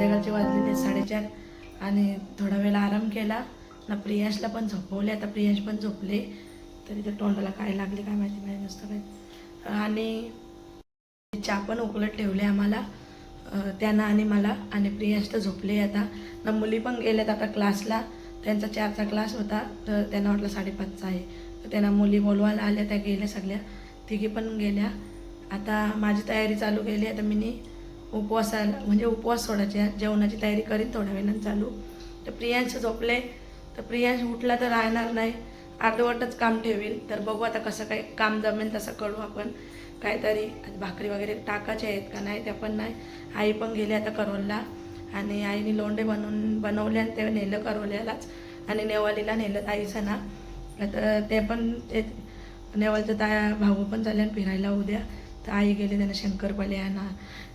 संध्याकाळचे वाजलेले साडेचार. आणि थोडा वेळ आराम केला. ना प्रियांशला पण झोपवले. आता प्रियांश पण झोपले. तरी तर तोंडाला काय लागले काय माहिती माहिती नसतं काय आणि चहा पण उकलत ठेवले आम्हाला. त्यांना आणि मला. आणि प्रियांश तर झोपले आता. ना मुली पण गेल्यात आता क्लासला. त्यांचा चारचा क्लास होता. तर त्यांना वाटलं साडेपाचचा आहे. तर त्यांना मुली बोलवायला आल्या त्या गेल्या सगळ्या. तिघी पण गेल्या. आता माझी तयारी चालू केली. आता मी उपवासाला म्हणजे उपवास सोडायचे जेवणाची तयारी करीन थोड्या वेळानं चालू. तर प्रियांश झोपले. तर प्रियांश उठला तर राहणार नाही. अर्धवटच काम ठेवील. तर बघू आता कसं काय काम जमेल तसं करू आपण. काहीतरी भाकरी वगैरे टाकायचे आहेत का नाही त्या पण नाही. आई पण गेली आता करोलला. आणि आईने लोंडे बनवून बनवले आणि ते नेलं करोल्यालाच. आणि नेवालीला नेलं ताईचं ना आता ते पण ते नेवालचं ताया भाऊ पण चालेल आणि फिरायला उद्या. तर आई गेले त्यांना शंकरपाली आणा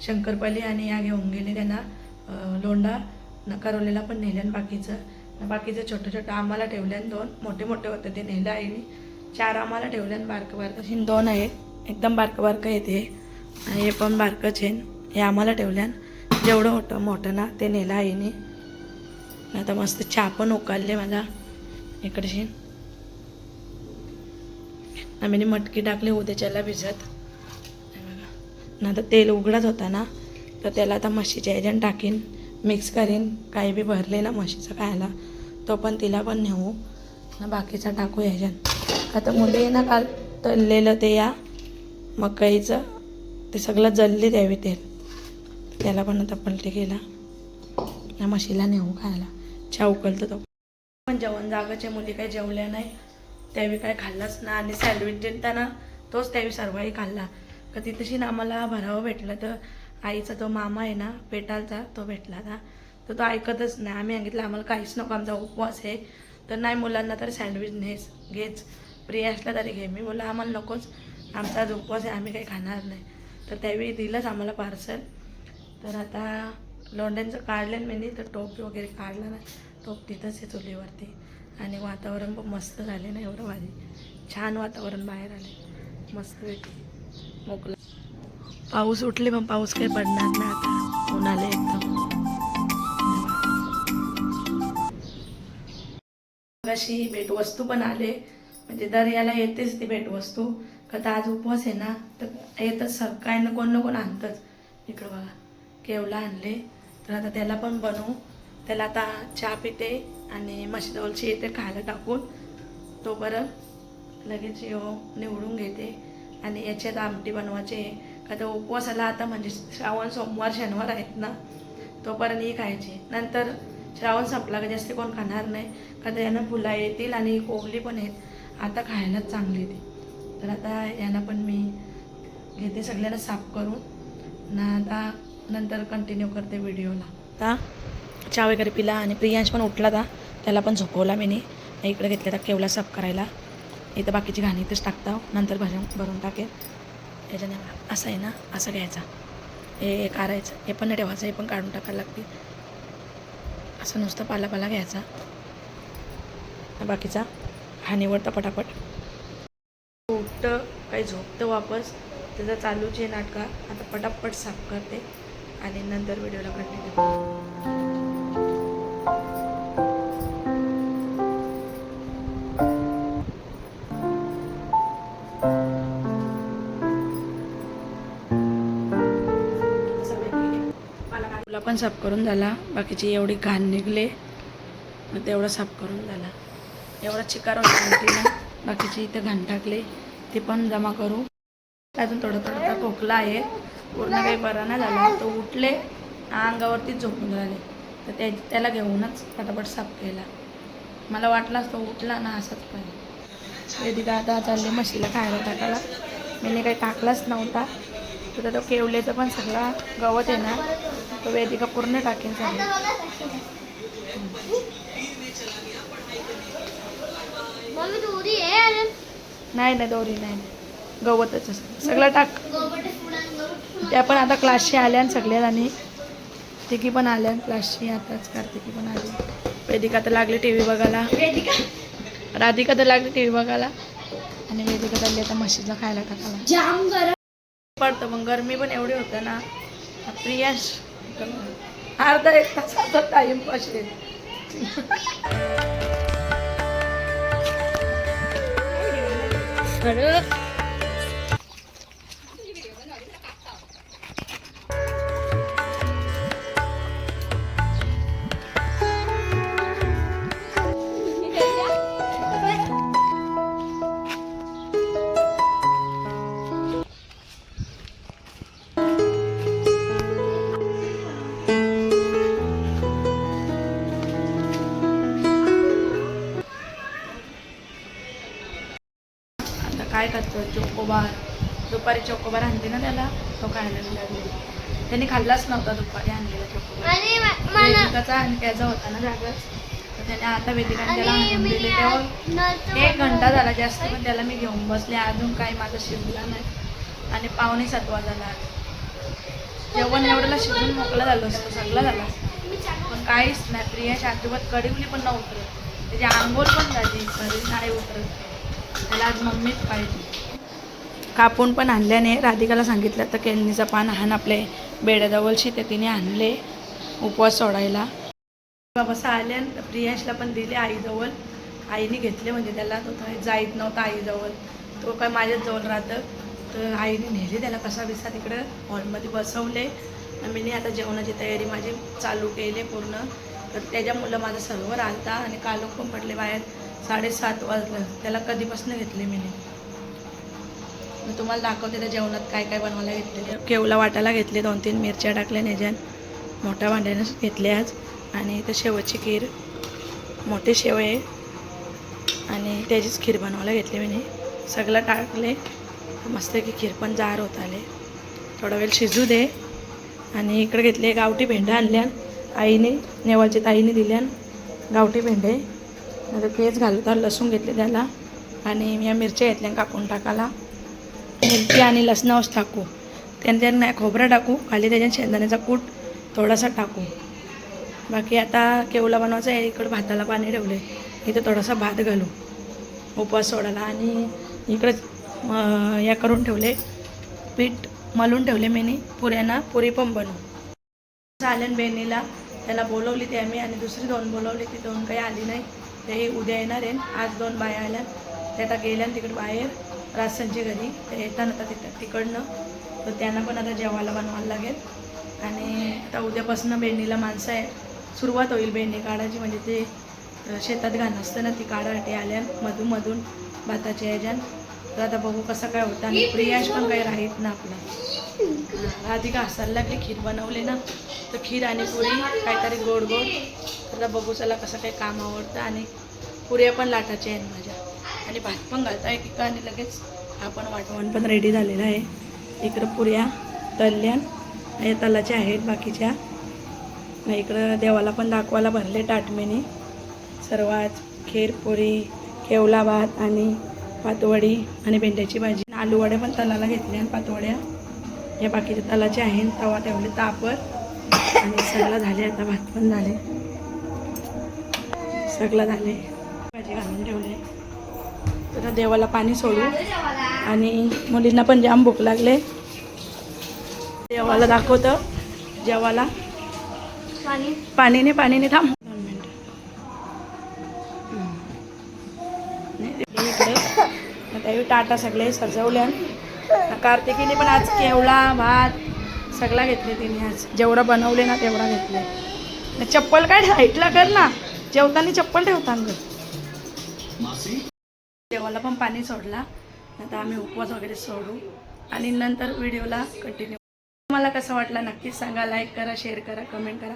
शंकरपाली आणि या घेऊन गेले त्यांना लोंडा नकारवलेला पण नेलं आणि बाकीचं. बाकीचं छोटं छोटं आम्हाला ठेवले आणि दोन मोठे मोठे होते ते नेलं आईने. चार आम्हाला ठेवले आणि बारकं बारकं. अशी दोन आहे एकदम बारकं बारकं येते आणि हे पण बारकंच छेन हे आम्हाला ठेवल्यान जेवढं होतं मोठं ना ते नेलं आईने. आता मस्त चहा पण उकालले मला. इकडशी आम्ही मटकी टाकली उद्याच्याला भिजत. ना तर तेल उघडत होता ना तर त्याला आता म्हशीच्या ह्याच्यानं टाकीन मिक्स करीन काही बी भरले ना म्हशीचं खायला तो पण तिला पण नेऊ. ना बाकीचा टाकू ह्याच्यात आता मुली ना काल तळलेलं ते या मकईचं ते सगळं जल्ली द्यावी तेल. त्याला पण आता पलटी केला. या म्हशीला नेऊ खायला. छा उकलतो तो. पण जेवण जागाच्या मुली काही जेवल्या नाही. त्यावेळी काय खाल्लाच ना आणि सँडविच देताना तोच त्यावेळी सर्वही खाल्ला. का तिथेशी ना आम्हाला भरावं भेटलं. तर आईचा तो मामा आहे ना पेटालचा तो भेटला ना तर तो ऐकतच नाही. आम्ही सांगितलं आम्हाला काहीच नको. आमचा उपवास आहे. तर नाही मुलांना तर सँडविच नेस घेच. प्रियासला तरी घे. मी बोला आम्हाला नकोच. आमचा आज उपवास आहे. आम्ही काही खाणार नाही. तर त्यावेळी दिलंच आम्हाला पार्सल तर आता लोंड्यांचं काढलं मी तर टोप वगैरे काढला ना टोप तिथंच आहे चुलीवरती. आणि वातावरण पण मस्त झाले ना एवढं भारी. छान वातावरण बाहेर आले. मस्त पैकी. मोकळं. पाऊस उठले पण पाऊस काही पडणार नाही आता. ऊन आले एकदम. अशी भेटवस्तू पण आले. म्हणजे दर याला येतेच ती भेटवस्तू. का तर आज उपवास आहे ना तर येतच सकाळी न ना कोण ना कोण आणतंच. इकडं बघा केवला आणले. तर आता त्याला पण बनवू. त्याला आता चहा पिते आणि मशीदवलची येते खायला टाकून. तो बरं लगेच येऊ निवडून घेते. आणि याच्यात आमटी बनवायचे. आता का तर उपवासाला आता म्हणजे श्रावण सोमवार शनिवार आहेत ना तोपर्यंत ही खायची. नंतर श्रावण संपला का जास्त कोण खाणार नाही. का यांना फुला येतील आणि कोवली पण आहेत. आता खायलाच चांगली ती तर आता यांना पण मी घेते सगळ्यांना साफ करून. ना आता नंतर कंटिन्यू करते व्हिडिओला. आता चहा वगैरे पिला आणि प्रियांश पण उठला था त्याला पण झोपवला मी इकडे घेतला तर केवला साफ करायला. इथं बाकीची घाणी इथंच टाकता. नंतर भरून भरून टाकेल याच्याने असं आहे ना असं घ्यायचा. हे हे काढायचं हे पण नाही ठेवायचं हे पण काढून टाकायला लागते असं नुसतं पालापाला घ्यायचा. बाकीचा हा निवडता पटापट. उठतं काही झोपतं वापस त्याचं चालूच आहे नाटका आता पटापट साफ करते. आणि नंतर व्हिडिओला कंटिन्यू पण साफ करून झाला. बाकीची एवढी घाण निघले. मग तेवढं साफ करून झाला. एवढा चिकार होता बाकीची इथे घाण टाकले. ते पण जमा करू. अजून थोडं थोडं खोकला आहे. पूर्ण काही बरा नाही झाला. तो उठले अंगावरतीच झोपून राहिले. तर त्या त्याला घेऊनच फटाफट साफ केला. मला वाटलाच तो उठला ना असाच पाहिजे. वेदिका आता चालले म्हशीला खायला टाकायला. मी काही टाकलाच नव्हता. तर तो केवल्याचं पण सगळा गवत आहे ना तो वेदिका पूर्ण टाकेन नाही नाही दोरी नाही. गवतच असं. सगळं टाक. त्या पण आता क्लासशी आल्या आणि सगळ्या आणि तिघी पण आल्या क्लासशी आताच कार्तिकी पण आली. वेदिका तर लागली टी व्ही बघायला राधिका तर लागली टी व्ही बघायला. आणि वेदिका चालली आता म्हशीला खायला टाकायला. जाम गरम. पडतं मग गरमी पण एवढी होतं ना. प्रियाश अर्धा एक तासाचा टाइमपास आहे आता करतो चोकोबार. दुपारी चोकोबार आणते ना त्याला. तो खायला लागले त्यांनी खाल्लाच नव्हता दुपारी आणलेला चोकोबार. आणि म- मला वेदिकाचा आणि त्याचा होता ना जागच. तर त्याने आता वेदिकाने त्याला आणून दिले. तेव्हा एक घंटा झाला जास्त पण त्याला मी घेऊन बसले. अजून काही माझं शिजला नाही. आणि पावणे सात वाजायला आले. जेवण एवढ्याला शिजून मोकळा झालो असतो. सगळं झाला पण काहीच नाही. प्रियाश अजिबात कडिवली पण न उतरत त्याची आंघोळ पण झाली. घरी नाही उतरत. त्याला आज मम्मीच पाहिजे. कापून पण आणल्याने राधिकाला सांगितलं तर केळणीचं पान हान आपले बेडाजवळशी ते तिने आणले उपवास सोडायला. बाबा आले आणि प्रियांशला पण दिले आईजवळ. आईने घेतले म्हणजे त्याला तो काय जाईत नव्हता आईजवळ. तो काय माझ्याच जवळ राहतं. तर आईने नेले त्याला कसा विसा तिकडं हॉलमध्ये बसवले. आणि मी आता जेवणाची तयारी माझी चालू केली पूर्ण. तर त्याच्यामुळं माझं सर्व आलता आणि कालो पण पडले बाहेर. साडेसात वाजलं. त्याला कधीपासून घेतले मी मी तुम्हाला दाखवते त्या जेवणात काय काय बनवायला घेतले केवला वाटायला घेतले दोन तीन मिरच्या टाकल्या ह्याच्यात मोठ्या भांड्यानं घेतले आज. आणि इथं शेवची खीर. मोठे शेव आहे. आणि त्याचीच खीर बनवायला घेतली मी सगळं टाकले. मस्त की खीर पण जार होत आले. थोडा वेळ शिजू दे. आणि इकडे घेतले गावठी भेंड्या आणल्या. आईने नेवाची ताईने दिल्या. गावठी भेंडे. आता पेज घालतात लसूण घेतले त्याला आणि या मिरच्या घेतल्या कापून टाकायला. मिरची आणि लसणावच टाकू. त्यानंतर नाही खोबरं टाकू. खाली त्याच्यात शेंदाण्याचा कूट थोडासा टाकू. बाकी आता केवला बनवायचा आहे. इकडं भाताला पाणी ठेवले इथं थोडासा भात घालू. उपवास सोडायला. आणि इकडं या करून ठेवले पीठ मलून ठेवले मी पुऱ्यांना. पुरी पण बनवू. चालेन बेनीला त्याला बोलवली ते आम्ही आणि दुसरी दोन बोलवली ती. दोन काही आली नाही. ते उद्या येणार आहे. आज दोन बाया आल्या. ते आता गेल्या तिकडे बाहेर. राजसनच्या घरी. ते येताना आता तिथं तिकडनं. तर त्यांना पण आता जेवायला बनवायला लागेल. आणि आता उद्यापासून बेंडीला माणसं आहे. सुरुवात होईल बेंडी काढायची. म्हणजे ते शेतात घाण असतं ना ती काढासाठी आल्या. मधून मधून भाताच्या ह्याच्यात तर आता बघू कसं काय होतं. आणि प्रियाश पण काही राहीत ना आपला. आधी का असायला लागली. खीर बनवली ना. तर खीर आणि पुरी काहीतरी गोड गोड त्याला बघू चला कसं काही काम आवडतं. आणि पुऱ्या पण लाटाच्या आहेत माझ्या. आणि भात पण घालता एक आणि लगेच आपण वाटवण पण रेडी झालेलं आहे. इकडं पुऱ्या तळल्या या तलाच्या आहेत बाकीच्या. इकडं देवाला पण दाखवायला भरले टाटमेने सर्व आज केवला भात आणि पातवडी आणि भेंड्याची भाजी. आलूवड्या पण तलाला घेतल्या आणि पातवड्या. हे बाकीच्या तलाच्या आहेत. तवा ठेवले तापवर आणि सगळं झाले. आता भात पण झाले. सगळं झाले. भाजी घालून ठेवले. तर देवाला पाणी सोडू. आणि मुलींना पण जाम भूक लागले. देवाला दाखवतं. जेवाला. पाणी. पाणीने पाणीने थांब. दोन मिनटं. इकडं. टाटा सगळे सजवल्या कार्तिकीने पण आज केवळा भात सगळा घेतले तिने आज. जेवढा बनवले ना तेवढा घेतले. चप्पल काय हाईटला कर ना. जेवताना चप्पल ठेवताना देवाला पण पाणी सोडला. आता आम्ही उपवास वगैरे सोडू. आणि नंतर व्हिडिओला कंटिन्यू तुम्हाला कसं वाटलं नक्कीच सांगा. लाईक करा शेअर करा कमेंट करा.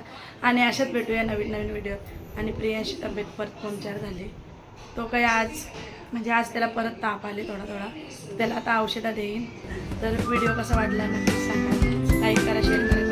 आणि अशाच भेटूया नवीन नवीन व्हिडिओ आणि प्रियांशी तब्येत परत पंक्चर झाली. तो काही आज म्हणजे आज त्याला परत ताप आले थोडा थोडा. त्याला आता औषधं देईन. तर व्हिडिओ कसा वाटला नक्कीच सांगा. लाईक करा शेअर करा.